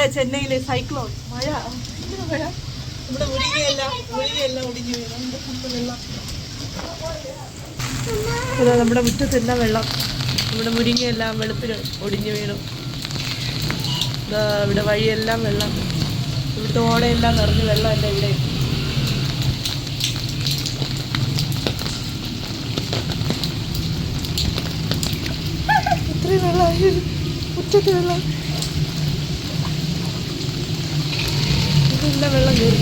ഇവിടെ ചെന്നൈയിലെ സൈക്ലോൺ. മഴ. വെള്ളം? ഇതാ നമ്മുടെ മുറ്റത്തെല്ലാം വെള്ളം. നമ്മുടെ മുരിങ്ങയെല്ലാം വെളുപ്പിന് ഒടിഞ്ഞു വീണു. ഇവിടെ വഴിയെല്ലാം വെള്ളം. ഇവിടുത്തെ ഓടയെല്ലാം നിറഞ്ഞ് വെള്ളമല്ല ഇവിടെ? ഇത്രയും വെള്ളമായി? മുറ്റത്ത് വെള്ളം. ഇതെല്ലാം വെള്ളം കയറി.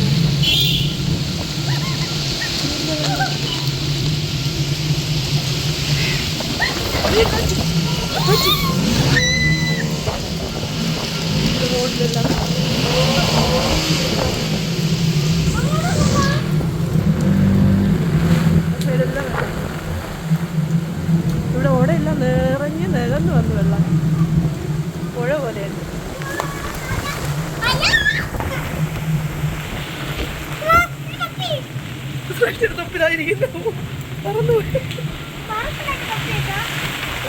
ഇവിടെ ഓടയെല്ലാം നിറഞ്ഞ് നികന്ന് വന്നു വെള്ളം ഫ്രണ്ടിൽ പറന്നു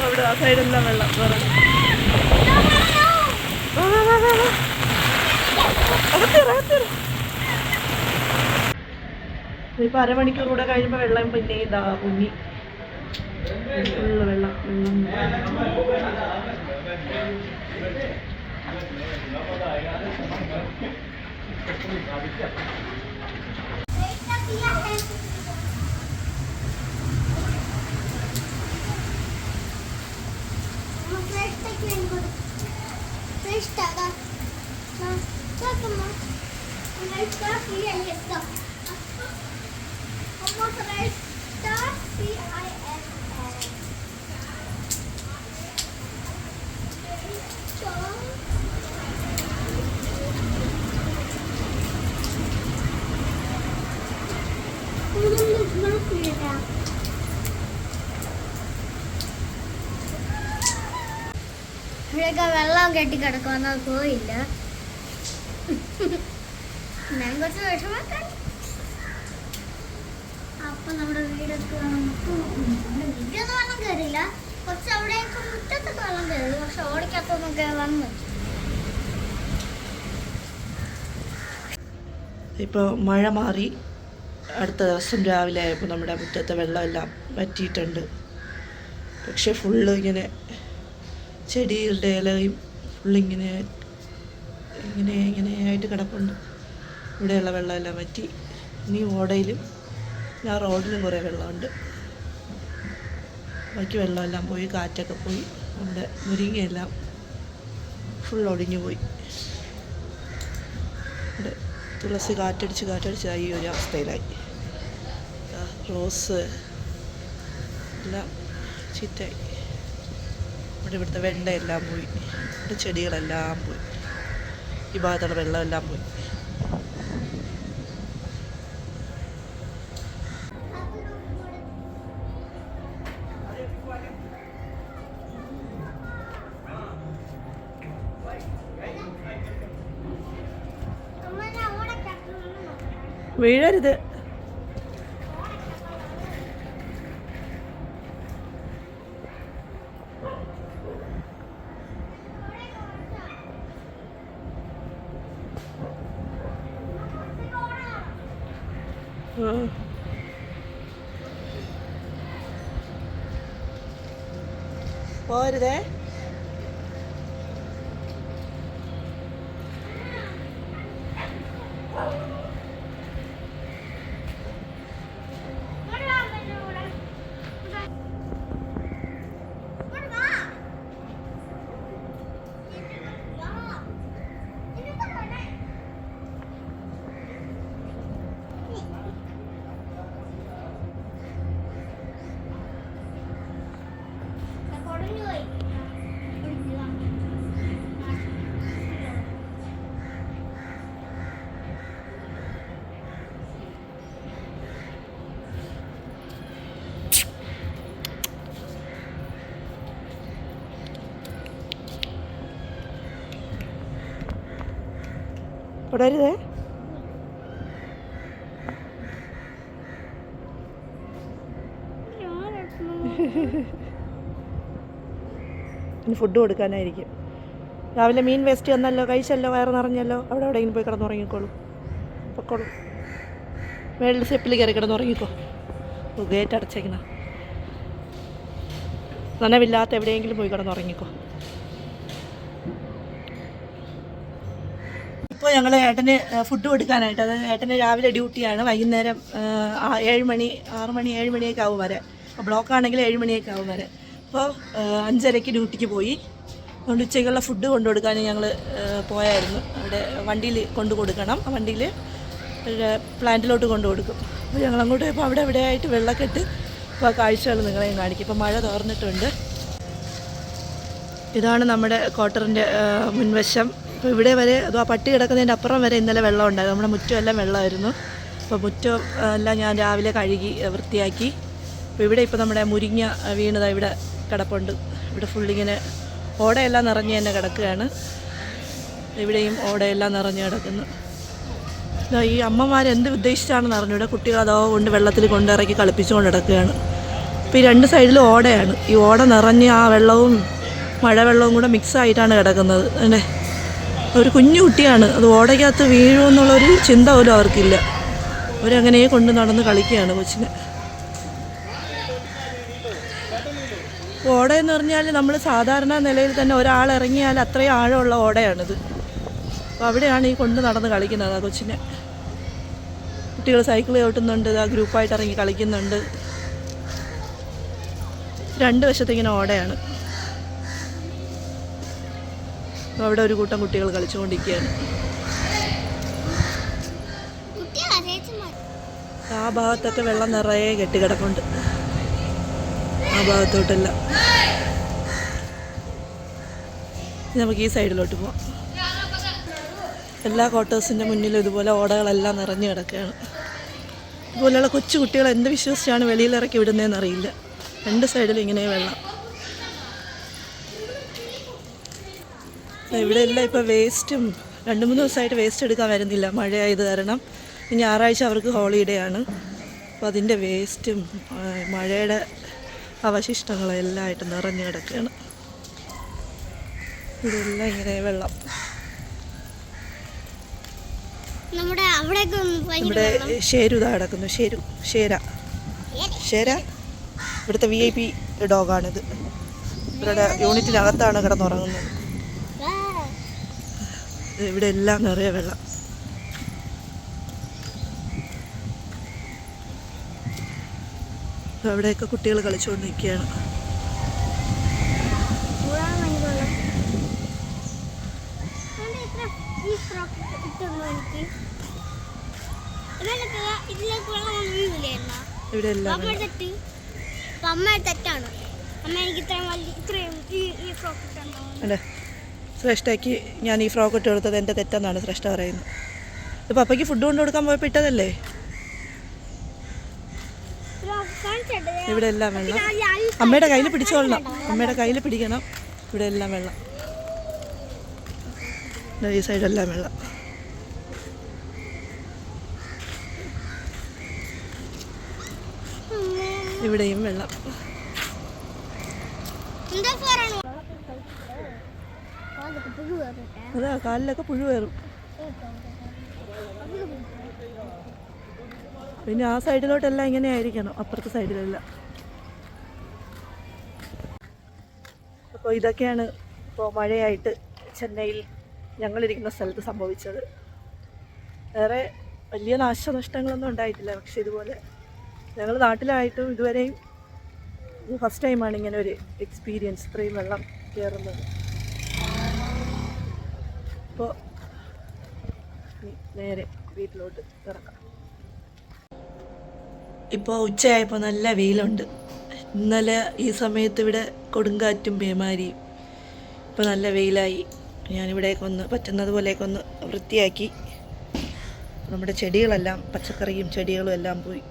അവിടെ ആ സൈഡെല്ലാം വെള്ളം. പറഞ്ഞു. ഇപ്പൊ അരമണിക്കൂർ കൂടെ കഴിയുമ്പോ വെള്ളം പിന്നെ ഇതാ പൊങ്ങി. ഫുള്ള് വെള്ളം. ഇവിടെയൊക്കെ കെട്ടി കെട്ടിക്കിടക്കുമെന്ന് പോയില്ല. ഞാൻ കുറച്ച് വിഷമൊക്കെ അപ്പൊ നമ്മുടെ വീടൊക്കെ വീടൊന്നും വെള്ളം കയറില്ല കുറച്ച് അവിടെയൊക്കെ മുറ്റത്തൊക്കെ വെള്ളം കയറി പക്ഷെ ഓടിക്കകത്തൊന്നൊക്കെ വന്നു. ഇപ്പോൾ മഴ മാറി. അടുത്ത ദിവസം രാവിലെ ആയപ്പോൾ നമ്മുടെ മുറ്റത്തെ വെള്ളമെല്ലാം വറ്റിയിട്ടുണ്ട്. പക്ഷെ ഫുള്ള് ഇങ്ങനെ ചെടികളുടെ ഇലയും ഫുള്ളിങ്ങനെ ഇങ്ങനെ ഇങ്ങനെ ആയിട്ട് കിടപ്പുണ്ട്. ഇവിടെയുള്ള വെള്ളമെല്ലാം വറ്റി. ഇനി ഓടയിലും ഞാൻ റോഡിലും കുറേ വെള്ളമുണ്ട്. ബാക്കി വെള്ളമെല്ലാം പോയി കാറ്റൊക്കെ പോയി. നമ്മുടെ മുരിങ്ങയെല്ലാം ഫുൾ ഒടിഞ്ഞു പോയി ഇവിടെ തുളസി കാറ്റടിച്ച് കാറ്റടിച്ച് ഈ ഒരു അവസ്ഥയിലായി. റോസ് എല്ലാം ചീത്തയായി. ഇവിടെ ഇവിടുത്തെ വെണ്ടയെല്ലാം പോയി. ഇവിടെ ചെടികളെല്ലാം പോയി. ഈ ഭാഗത്തുള്ള വെള്ളമെല്ലാം പോയി. വീഴരുത്. പോരുതേ ഇങ്ങോട്ട് വാ അമ്മേന്റെ കൂടെ. ഇതാ. ഇങ്ങോട്ട് വാ. ഇങ്ങോട്ട് വാ. ഇങ്ങോട്ട് വരണേ. ദാ കൊടഞ്ഞു പോയി. ഒടിഞ്ഞു വാ. തുടരുതേ ഫുഡ് കൊടുക്കാനായിരിക്കും. രാവിലെ മീൻ വേസ്റ്റ് വന്നല്ലോ കഴിച്ചല്ലോ വയറ് നിറഞ്ഞല്ലോ. അവിടെ എവിടെയെങ്കിലും പോയി കിടന്നുറങ്ങിക്കോളൂ. പൊക്കോളൂ. മേളിൽ സെപ്പിൽ കയറി കിടന്നുറങ്ങിക്കോ. ഗേറ്റ് അടച്ചേക്കണം. നനവില്ലാത്ത എവിടെയെങ്കിലും പോയി കിടന്നുറങ്ങിക്കോ. ഇപ്പോൾ ഞങ്ങൾ ഏട്ടന് ഫുഡ് കൊടുക്കാനായിട്ട്. അതായത് ഏട്ടന് രാവിലെ ഡ്യൂട്ടിയാണ്. വൈകുന്നേരം ഏഴ് മണി ആറ് മണി ഏഴ് മണിയൊക്കെ ആവും വരെ. അപ്പോൾ ബ്ലോക്ക് ആണെങ്കിൽ ഏഴ് മണിയൊക്കെ ആവും വരെ. അപ്പോൾ അഞ്ചരയ്ക്ക് ഡ്യൂട്ടിക്ക് പോയി. അതുകൊണ്ട് ഉച്ചയ്ക്കുള്ള ഫുഡ് കൊണ്ടു കൊടുക്കാൻ ഞങ്ങൾ പോയായിരുന്നു. അവിടെ വണ്ടിയിൽ കൊണ്ടു കൊടുക്കണം. വണ്ടിയിൽ പ്ലാന്റിലോട്ട് കൊണ്ടു കൊടുക്കും. അപ്പോൾ ഞങ്ങൾ അങ്ങോട്ട് പോയപ്പോൾ അവിടെ എവിടെയായിട്ട് വെള്ളക്കെട്ട് ഇപ്പോൾ കാഴ്ചകൾ നിങ്ങളെ കാണിക്കും. ഇപ്പോൾ മഴ തോർന്നിട്ടുണ്ട്. ഇതാണ് നമ്മുടെ ക്വാർട്ടറിന്റെ മുൻവശം. ഇപ്പോൾ ഇവിടെ വരെ അതോ പട്ടി കിടക്കുന്നതിന്റെ അപ്പുറം വരെ ഇന്നലെ വെള്ളം ഉണ്ടായിരുന്നു. നമ്മുടെ മുറ്റമെല്ലാം വെള്ളമായിരുന്നു. അപ്പോൾ മുറ്റം എല്ലാം ഞാൻ രാവിലെ കഴുകി വൃത്തിയാക്കി. അപ്പോൾ ഇവിടെ ഇപ്പോൾ നമ്മുടെ മുരിങ്ങ വീണത് ഇവിടെ കിടപ്പുണ്ട്. ഇവിടെ ഫുള്ളിങ്ങനെ ഓടയെല്ലാം നിറഞ്ഞ് തന്നെ കിടക്കുകയാണ്. ഇവിടെയും ഓടയെല്ലാം നിറഞ്ഞ് കിടക്കുന്നു. ഈ അമ്മമാർ എന്ത് ഉദ്ദേശിച്ചാണെന്ന് ഇവിടെ കുട്ടികൾ അതോ കൊണ്ട് വെള്ളത്തിൽ കൊണ്ടിറക്കി കളിപ്പിച്ചുകൊണ്ട് കിടക്കുകയാണ്. അപ്പോൾ ഈ രണ്ട് സൈഡിലും ഓടയാണ്. ഈ ഓട നിറഞ്ഞ് ആ വെള്ളവും മഴവെള്ളവും കൂടെ മിക്സ് ആയിട്ടാണ് കിടക്കുന്നത്. അല്ലേ? ഒരു കുഞ്ഞു കുട്ടിയാണ്. അത് ഓടയ്ക്കകത്ത് വീഴുമെന്നുള്ളൊരു ചിന്ത പോലും അവർക്കില്ല. അവരങ്ങനെ കൊണ്ട് നടന്ന് കളിക്കുകയാണ് കൊച്ചിനെ. ഓട എന്ന് പറഞ്ഞാൽ നമ്മൾ സാധാരണ നിലയിൽ തന്നെ ഒരാൾ ഇറങ്ങിയാൽ അത്രയും ആഴമുള്ള ഓടയാണിത്. അപ്പോൾ അവിടെയാണ് ഈ കൊണ്ട് നടന്ന് കളിക്കുന്നത് ആ കൊച്ചിനെ. കുട്ടികൾ സൈക്കിൾ ചവിട്ടുന്നുണ്ട് ആ ഗ്രൂപ്പായിട്ട് ഇറങ്ങി കളിക്കുന്നുണ്ട്. രണ്ട് വശത്തിങ്ങനെ ഓടയാണ്. അവിടെ ഒരു കൂട്ടം കുട്ടികൾ കളിച്ചുകൊണ്ടിരിക്കുകയാണ്. ആ ഭാഗത്തൊക്കെ വെള്ളം നിറയെ കെട്ടിക്കിടപ്പുണ്ട്. ആ ഭാഗത്തോട്ടെല്ലാം. നമുക്ക് ഈ സൈഡിലോട്ട് പോവാം. എല്ലാ ക്വാർട്ടേഴ്സിന്റെ മുന്നിലും ഇതുപോലെ ഓടകളെല്ലാം നിറഞ്ഞു കിടക്കുകയാണ്. ഇതുപോലെയുള്ള കൊച്ചു കുട്ടികൾ എന്ത് വിശ്വസിച്ചാണ് വെളിയിലിറക്കി വിടുന്നതെന്ന് അറിയില്ല. രണ്ട് സൈഡിലും ഇങ്ങനെ വെള്ളം. ഇവിടെ എല്ലാം ഇപ്പോൾ വേസ്റ്റും രണ്ട് മൂന്ന് ദിവസമായിട്ട് വേസ്റ്റ് എടുക്കാൻ വരുന്നില്ല. മഴയായത് കാരണം ഞായറാഴ്ച അവർക്ക് ഹോളിഡേ ആണ്. അപ്പോൾ അതിന്റെ വേസ്റ്റും മഴയുടെ അവശിഷ്ടങ്ങളും എല്ലാം ആയിട്ട് നിറഞ്ഞു കിടക്കുകയാണ്. ഇതെല്ലാം ഇങ്ങനെ വെള്ളം. നമ്മുടെ അവിടെയൊക്കെ ഒന്ന് ഭയങ്കര നമ്മുടെ ഷേരു ഇതാ കിടക്കുന്നു. ഷേരു ഷേര. ഷേര? ഇവിടുത്തെ വി ഐ പി ഡോഗാണിത് ഇവരുടെ യൂണിറ്റിനകത്താണ് കിടന്നുറങ്ങുന്നത്. ഇവിടെ എല്ലാം നിറയെ വെള്ളം. അവിടെയൊക്കെ കുട്ടികൾ കളിച്ചുകൊണ്ട് നിൽക്കുകയാണ് ഇവിടെ എല്ലാം അമ്മ തെറ്റാണ് അമ്മ എനിക്ക് ഇത്രയും വലിയ ഇത്രയും ഈ ഈ ഫ്രോക്ക് ഇട്ടാണ് ശ്രേഷ്ഠയ്ക്ക് ഞാൻ ഈ ഫ്രോക്ക് ഇട്ട് കൊടുത്തത് എന്റെ തെറ്റെന്നാണ് ശ്രേഷ്ഠ പറയുന്നത്. ഇത് പപ്പയ്ക്ക് ഫുഡ് കൊണ്ട് കൊടുക്കാൻ പോയപ്പോൾ ഇട്ടതല്ലേ? ഇവിടെ എല്ലാം വെള്ളം. അമ്മയുടെ കയ്യിൽ പിടിച്ചോളണം അമ്മയുടെ കയ്യിൽ പിടിക്കണം. ഇവിടെ എല്ലാം വെള്ളം ഈ സൈഡെല്ലാം വെള്ളം. ഇവിടെയും വെള്ളം എന്താ പറയണു അതൊക്കെ പുഴു കയറിട്ടെ അതാ കാലിലൊക്കെ പുഴു കയറും. പിന്നെ ആ സൈഡിലോട്ടെല്ലാം ഇങ്ങനെ ആയിരിക്കണം അപ്പുറത്തെ സൈഡിലെല്ലാം. അപ്പോൾ ഇതൊക്കെയാണ് ഇപ്പോൾ മഴയായിട്ട് ചെന്നൈയിൽ ഞങ്ങളിരിക്കുന്ന സ്ഥലത്ത് സംഭവിച്ചത്. വേറെ വലിയ നാശനഷ്ടങ്ങളൊന്നും ഉണ്ടായിട്ടില്ല പക്ഷെ ഇതുപോലെ ഞങ്ങൾ നാട്ടിലായിട്ടും ഇതുവരെയും ഫസ്റ്റ് ടൈമാണ് ഇങ്ങനെ ഒരു എക്സ്പീരിയൻസ് ഇത്രയും വെള്ളം കയറുന്നത്. അപ്പോൾ നേരെ വീട്ടിലോട്ട് ഇറക്കാം ഇപ്പോൾ ഉച്ചയായപ്പോൾ നല്ല വെയിലുണ്ട്. ഇന്നലെ ഈ സമയത്ത് ഇവിടെ കൊടുങ്കാറ്റും പേമാരിയും ഇപ്പോൾ നല്ല വെയിലായി. ഞാനിവിടേക്ക് ഒന്ന് പറ്റുന്നത് പോലെയൊക്കെ ഒന്ന് വൃത്തിയാക്കി. നമ്മുടെ ചെടികളെല്ലാം പച്ചക്കറിയും ചെടികളും എല്ലാം പോയി.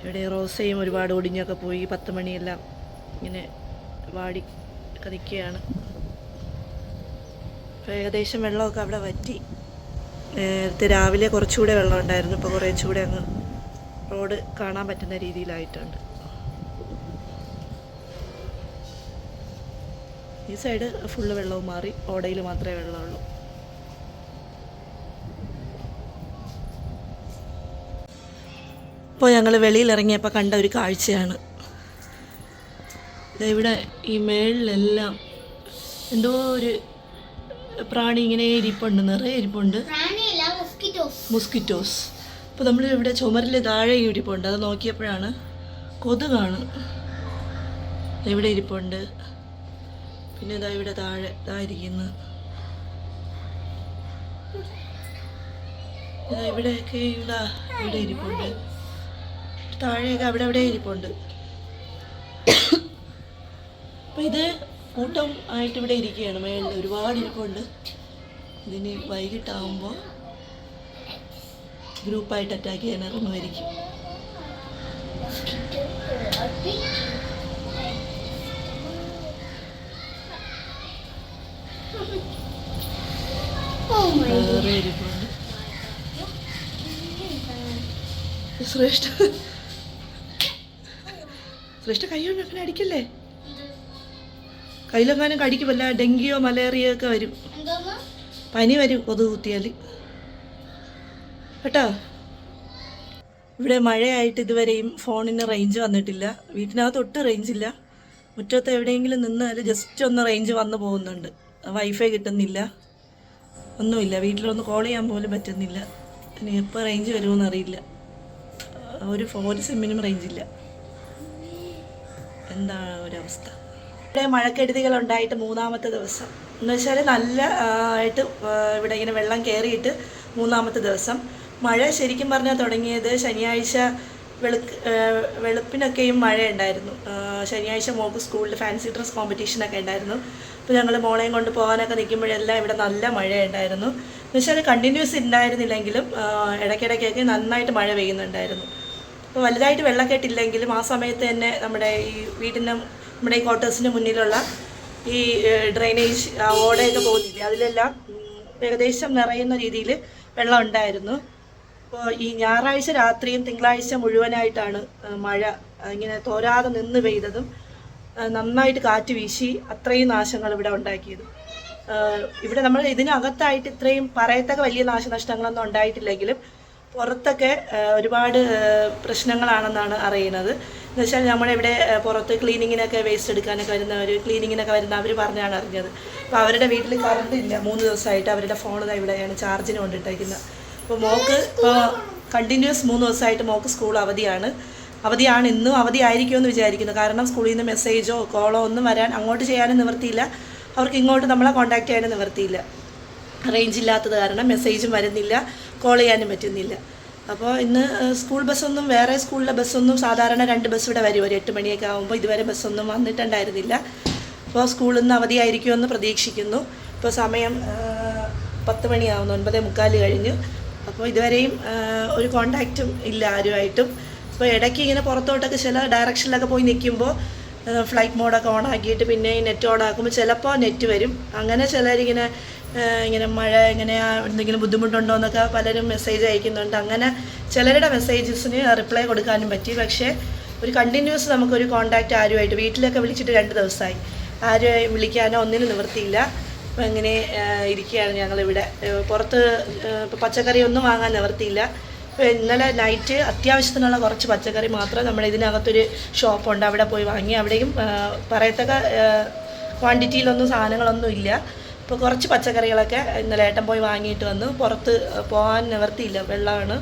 ഇവിടെ റോസയും ഒരുപാട് ഒടിഞ്ഞൊക്കെ പോയി. പത്ത് മണിയെല്ലാം ഇങ്ങനെ വാടി ഒക്കെ ഇപ്പോൾ ഏകദേശം വെള്ളമൊക്കെ അവിടെ വറ്റി. നേരത്തെ രാവിലെ കുറച്ചുകൂടെ വെള്ളം ഉണ്ടായിരുന്നു ഇപ്പോൾ കുറച്ചുകൂടെ അങ്ങ് റോഡ് കാണാൻ പറ്റുന്ന രീതിയിലായിട്ടുണ്ട്. ഈ സൈഡ് ഫുള്ള് വെള്ളവും മാറി. ഓടയിൽ മാത്രമേ വെള്ളമുള്ളൂ. ഇപ്പോൾ ഞങ്ങൾ വെളിയിൽ ഇറങ്ങിയപ്പോൾ കണ്ട ഒരു കാഴ്ചയാണ്. ഇവിടെ ഈ മേളിലെല്ലാം എന്തോ ഒരു പ്രാണി ഇങ്ങനെ ഇരിപ്പുണ്ട് നിറയെ ഇരിപ്പുണ്ട്. മുസ്കിറ്റോസ് അപ്പോൾ നമ്മൾ ഇവിടെ ചുമരിൽ താഴെ ഇരിപ്പുണ്ട്. അത് നോക്കിയപ്പോഴാണ് കൊതുകാണ്. ഇവിടെ ഇരിപ്പുണ്ട്. പിന്നെ ഇതാ ഇവിടെ താഴെ ഇതാ ഇരിക്കുന്നു. ഇതാ ഇവിടെയൊക്കെ ഇവിടെ ഇവിടെ ഇരിപ്പുണ്ട്. താഴെയൊക്കെ അവിടെ അവിടെ ഇരിപ്പുണ്ട്. അപ്പം ഇത് കൂട്ടം ആയിട്ട് ഇവിടെ ഇരിക്കുകയാണ്. മേളിൽ ഒരുപാട് ഇരിപ്പുണ്ട്. ഇതിന് വൈകിട്ടാവുമ്പോൾ ഗ്രൂപ്പായിട്ട് അറ്റാക്ക് ചെയ്യാൻ ഇറങ്ങുമായിരിക്കും. ശ്രേഷ്ഠ. ശ്രേഷ്ഠ കൈ കൊണ്ട് അടിക്കല്ലേ? കയ്യിലെങ്ങാനും കടിക്കും വല്ല ഡെങ്കിയോ മലേറിയോ ഒക്കെ വരും. പനി വരും കൊതുക് കുത്തിയാൽ. കേട്ടോ? ഇവിടെ മഴയായിട്ട് ഇതുവരെയും ഫോണിന് റേഞ്ച് വന്നിട്ടില്ല. വീട്ടിനകത്ത് ഒട്ടും റേഞ്ച് ഇല്ല. മുറ്റത്ത് എവിടെയെങ്കിലും നിന്നാൽ ജസ്റ്റ് ഒന്ന് റേഞ്ച് വന്നു പോകുന്നുണ്ട്. വൈഫൈ കിട്ടുന്നില്ല. ഒന്നുമില്ല. വീട്ടിലൊന്ന് കോൾ ചെയ്യാൻ പോലും പറ്റുന്നില്ല. ഇനി എപ്പോൾ റേഞ്ച് വരുമെന്ന് അറിയില്ല. ഒരു ഫോർ സിമ്മിനും റേഞ്ചില്ല എന്താണ് എന്താ ഒരവസ്ഥ മഴക്കെടുതികൾ ഉണ്ടായിട്ട് മൂന്നാമത്തെ ദിവസം. എന്ന് വെച്ചാൽ നല്ല ആയിട്ട് ഇവിടെ ഇങ്ങനെ വെള്ളം കയറിയിട്ട് മൂന്നാമത്തെ ദിവസം. മഴ ശരിക്കും പറഞ്ഞാൽ തുടങ്ങിയത് ശനിയാഴ്ച വെളുക്ക് വെളുപ്പിനൊക്കെയും മഴ ഉണ്ടായിരുന്നു ശനിയാഴ്ച മോക്ക് സ്കൂളിൽ ഫാൻസി ഡ്രസ് കോമ്പറ്റീഷനൊക്കെ ഉണ്ടായിരുന്നു. അപ്പോൾ ഞങ്ങൾ മോളെയും കൊണ്ട് പോകാനൊക്കെ നിൽക്കുമ്പോഴെല്ലാം ഇവിടെ നല്ല മഴ ഉണ്ടായിരുന്നു എന്ന് വെച്ചാൽ കണ്ടിന്യൂസ് ഉണ്ടായിരുന്നില്ലെങ്കിലും ഇടയ്ക്കിടയ്ക്കൊക്കെ നന്നായിട്ട് മഴ പെയ്യുന്നുണ്ടായിരുന്നു. അപ്പോൾ വലുതായിട്ട് വെള്ളക്കെട്ടില്ലെങ്കിലും ആ സമയത്ത് തന്നെ നമ്മുടെ ഈ വീടിന്റെ നമ്മുടെ ഈ ക്വാർട്ടേഴ്സിന് മുന്നിലുള്ള ഈ ഡ്രെയിനേജ് ഓടയൊക്കെ പോകുന്നില്ലേ? അതിലെല്ലാം ഏകദേശം നിറയുന്ന രീതിയിൽ വെള്ളം ഉണ്ടായിരുന്നു. അപ്പോൾ ഈ ഞായറാഴ്ച രാത്രിയും തിങ്കളാഴ്ച മുഴുവനായിട്ടാണ് മഴ ഇങ്ങനെ തോരാതെ നിന്ന് പെയ്തതും നന്നായിട്ട് കാറ്റ് വീശി അത്രയും നാശങ്ങൾ ഇവിടെ ഉണ്ടാക്കിയത്. ഇവിടെ നമ്മൾ ഇതിനകത്തായിട്ട് ഇത്രയും പറയത്തക്ക വലിയ നാശനഷ്ടങ്ങളൊന്നും ഉണ്ടായിട്ടില്ലെങ്കിലും പുറത്തൊക്കെ ഒരുപാട് പ്രശ്നങ്ങളാണെന്നാണ് അറിയുന്നത്. എന്ന് വെച്ചാൽ ആ, പുറത്ത് ക്ലീനിങ്ങിനൊക്കെ വേസ്റ്റ് എടുക്കാനൊക്കെ വരുന്നവർ ക്ലീനിങ്ങിനൊക്കെ വരുന്ന അവർ പറഞ്ഞാണ് അറിഞ്ഞത്. അപ്പോൾ അവരുടെ വീട്ടിൽ കറണ്ട് ഇല്ല. മൂന്ന് ദിവസമായിട്ട് അവരുടെ ഫോൺ ഇവിടെയാണ് ചാർജിന് കൊണ്ടിട്ടേക്കുന്നത്. അപ്പോൾ മോക്ക് ഇപ്പോൾ കണ്ടിന്യൂസ് മൂന്ന് ദിവസമായിട്ട് മോക്ക് സ്കൂൾ അവധിയാണ്. അവധിയാണ് ഇന്നും അവധി ആയിരിക്കുമെന്ന് വിചാരിക്കുന്നു. കാരണം സ്കൂളിൽ നിന്ന് മെസ്സേജോ കോളോ ഒന്നും വരാൻ അങ്ങോട്ട് ചെയ്യാനും നിവർത്തിയില്ല അവർക്ക് ഇങ്ങോട്ട് നമ്മളെ കോൺടാക്ട് ചെയ്യാനും നിവർത്തിയില്ല റേഞ്ച് ഇല്ലാത്തത് കാരണം മെസ്സേജും വരുന്നില്ല കോൾ ചെയ്യാനും പറ്റുന്നില്ല. അപ്പോൾ ഇന്ന് സ്കൂൾ ബസ്സൊന്നും വേറെ സ്കൂളിലെ ബസ്സൊന്നും സാധാരണ രണ്ട് ബസ് ഇവിടെ വരും. ഒരു എട്ട് മണിയൊക്കെ ആകുമ്പോൾ ഇതുവരെ ബസ്സൊന്നും വന്നിട്ടുണ്ടായിരുന്നില്ല. അപ്പോൾ സ്കൂളിൽ നിന്ന് അവധിയായിരിക്കുമെന്ന് പ്രതീക്ഷിക്കുന്നു. ഇപ്പോൾ സമയം പത്ത് മണിയാവുന്നു ഒൻപതേ മുക്കാൽ കഴിഞ്ഞു. അപ്പോൾ ഇതുവരെയും ഒരു കോണ്ടാക്റ്റും ഇല്ല ആരുമായിട്ടും. അപ്പോൾ ഇടയ്ക്ക് ഇങ്ങനെ പുറത്തോട്ടൊക്കെ ചില ഡയറക്ഷനിലൊക്കെ പോയി നിൽക്കുമ്പോൾ ഫ്ലൈറ്റ് മോഡൊക്കെ ഓൺ ആക്കിയിട്ട് പിന്നെ നെറ്റ് ഓൺ ആക്കുമ്പോൾ ചിലപ്പോൾ നെറ്റ് വരും. അങ്ങനെ ചിലരിങ്ങനെ ഇങ്ങനെ മഴ എങ്ങനെയാ എന്തെങ്കിലും ബുദ്ധിമുട്ടുണ്ടോ എന്നൊക്കെ പലരും മെസ്സേജ് അയക്കുന്നുണ്ട്. അങ്ങനെ ചിലരുടെ മെസ്സേജസിന് റിപ്ലൈ കൊടുക്കാനും പറ്റി. പക്ഷേ ഒരു കണ്ടിന്യൂസ് നമുക്കൊരു കോണ്ടാക്റ്റ് ആരുമായിട്ട് വീട്ടിലൊക്കെ വിളിച്ചിട്ട് രണ്ട് ദിവസമായി. ആരും വിളിക്കാനോ ഒന്നിനും നിവൃത്തിയില്ല. അപ്പം ഇങ്ങനെ ഇരിക്കുകയാണ് ഞങ്ങളിവിടെ. പുറത്ത് ഇപ്പോൾ പച്ചക്കറി ഒന്നും വാങ്ങാൻ നിവർത്തിയില്ല ഇന്നലെ നൈറ്റ് അത്യാവശ്യത്തിനുള്ള കുറച്ച് പച്ചക്കറി മാത്രം നമ്മൾ ഇതിനകത്തൊരു ഷോപ്പുണ്ട് അവിടെ പോയി വാങ്ങി. അവിടെയും പറയത്തക്ക ക്വാണ്ടിറ്റിയിലൊന്നും സാധനങ്ങളൊന്നും ഇല്ല. ഇപ്പോൾ കുറച്ച് പച്ചക്കറികളൊക്കെ ഇന്നലെ ഏട്ടൻ പോയി വാങ്ങിയിട്ട് വന്നു. പുറത്ത് പോകാൻ നിവർത്തിയില്ല വെള്ളമാണ്.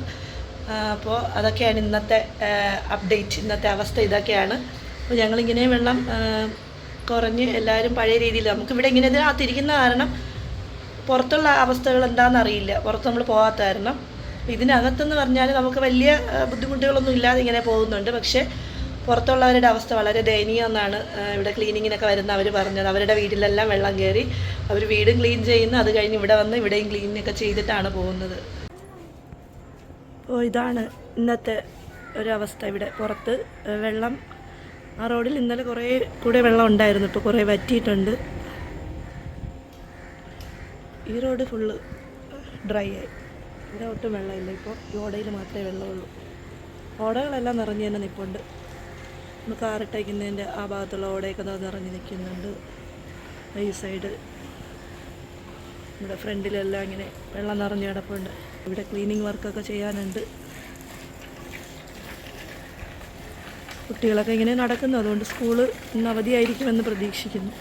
അപ്പോൾ അതൊക്കെയാണ് ഇന്നത്തെ അപ്ഡേറ്റ് ഇന്നത്തെ അവസ്ഥ ഇതൊക്കെയാണ്. അപ്പോൾ ഞങ്ങളിങ്ങനെ വെള്ളം കുറഞ്ഞ് എല്ലാവരും പഴയ രീതിയിൽ നമുക്കിവിടെ ഇങ്ങനെ ഇതിനകത്തിരിക്കുന്ന കാരണം പുറത്തുള്ള അവസ്ഥകൾ എന്താണെന്ന് അറിയില്ല. പുറത്ത് നമ്മൾ പോകാത്ത കാരണം. ഇതിനകത്തെന്ന് പറഞ്ഞാൽ നമുക്ക് വലിയ ബുദ്ധിമുട്ടുകളൊന്നും ഇല്ലാതെ ഇങ്ങനെ പോകുന്നുണ്ട്. പക്ഷേ പുറത്തുള്ളവരുടെ അവസ്ഥ വളരെ ദയനീയമെന്നാണ് ഇവിടെ ക്ലീനിങ്ങിനൊക്കെ വരുന്ന അവർ പറഞ്ഞത്. അവരുടെ വീട്ടിലെല്ലാം വെള്ളം കയറി അവർ വീടും ക്ലീൻ ചെയ്യുന്നു. അത് കഴിഞ്ഞ് ഇവിടെ വന്ന് ഇവിടെയും ക്ലീനൊക്കെ ചെയ്തിട്ടാണ് പോകുന്നത്. അപ്പോൾ ഇതാണ് ഇന്നത്തെ ഒരവസ്ഥ ഇവിടെ പുറത്ത്. വെള്ളം ആ റോഡിൽ ഇന്നലെ കുറേ കൂടെ വെള്ളം ഉണ്ടായിരുന്നു. ഇപ്പോൾ കുറേ വറ്റിയിട്ടുണ്ട്. ഈ റോഡ് ഫുള്ള് ഡ്രൈ ആയി. ഇവിടെ ഒട്ടും വെള്ളമില്ല. ഇപ്പോൾ ഈ ഓടയിൽ മാത്രമേ വെള്ളമുള്ളൂ. ഓടകളെല്ലാം നിറഞ്ഞു തന്നെ നിൽപ്പുണ്ട് നമ്മൾ കാറിട്ടേക്കുന്നതിന്റെ ആ ഭാഗത്തുള്ള ഓടയൊക്കെ നിറഞ്ഞു നിൽക്കുന്നുണ്ട്. ഈ സൈഡ് ഇവിടെ ഫ്രണ്ടിലെല്ലാം ഇങ്ങനെ വെള്ളം നിറഞ്ഞ് കിടപ്പുണ്ട്. ഇവിടെ ക്ലീനിങ് വർക്കൊക്കെ ചെയ്യാനുണ്ട്. കുട്ടികളൊക്കെ ഇങ്ങനെ നടക്കുന്നു. അതുകൊണ്ട് സ്കൂൾ ഇന്ന് അവധിയായിരിക്കുമെന്ന് പ്രതീക്ഷിക്കുന്നു.